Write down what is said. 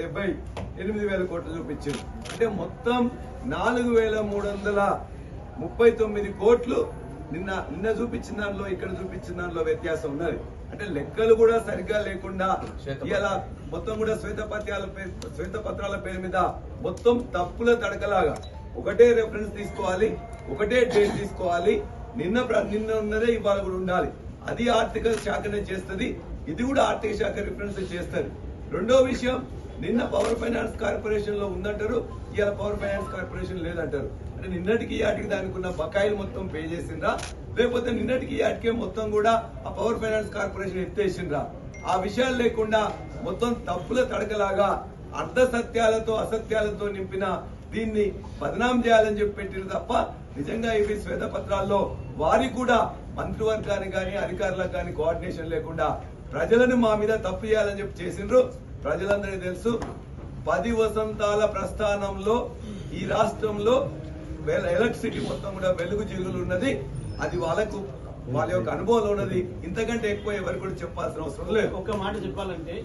డెబ్బై ఎనిమిది వేల కోట్లు చూపించారు. అంటే మొత్తం నాలుగు వేల మూడు వందల ముప్పై తొమ్మిది కోట్లు నిన్న నిన్న చూపించిన దానిలో ఇక్కడ చూపించిన దానిలో వ్యత్యాసం ఉన్నది. అంటే లెక్కలు కూడా సరిగ్గా లేకుండా ఇలా మొత్తం కూడా శ్వేతపత్రాల శ్వేతపత్రాల పేరు మీద మొత్తం తప్పుల తడకలాగా ఒకటే రెఫరెన్స్ తీసుకోవాలి ఒకటే డేట్ తీసుకోవాలి. నిన్న నిన్న ఉన్నదే ఇవాళ కూడా ఉండాలి. అది ఆర్థిక శాఖనే చేస్తుంది ఇది కూడా ఆర్థిక శాఖ రిఫరెన్స్ చేస్తుంది. రెండో విషయం నిన్న పవర్ ఫైనాన్స్ కార్పొరేషన్లో ఉందంటారు ఇవాళ పవర్ ఫైనాన్స్ కార్పొరేషన్ లేదంటారు. అంటే నిన్నటికి యాటికి దానికి ఉన్న బకాయిలు మొత్తం పే చేసిండ్రా లేకపోతే నిన్నటికి యాటికే మొత్తం కూడా ఆ పవర్ ఫైనాన్స్ కార్పొరేషన్ ఎత్తేసిండ్రా. ఆ విషయాలు లేకుండా మొత్తం తప్పుల తడకలాగా అర్ధ సత్యాలతో అసత్యాలతో నింపిన దీన్ని బదనాం చేయాలని చెప్పి పెట్టిన తప్ప నిజంగా ఇవి శ్వేతపత్రాల్లో వారి కూడా మంత్రివర్గానికి కానీ అధికారులకు కానీ కోఆర్డినేషన్ లేకుండా ప్రజలను మా మీద తప్పు చేయాలని చెప్పి చేసిండ్రు. ప్రజలందరికీ తెలుసు పది వసంతాల ప్రస్థానంలో ఈ రాష్ట్రంలో ఎలక్ట్రిసిటీ మొత్తం కూడా వెలుగు చిరుగులు ఉన్నది. అది వాళ్ళకు వాళ్ళ యొక్క అనుభవంలో ఉన్నది. ఇంతకంటే ఎక్కువ ఎవరు కూడా చెప్పాల్సిన అవసరం లేదు. ఒక్క మాట చెప్పాలంటే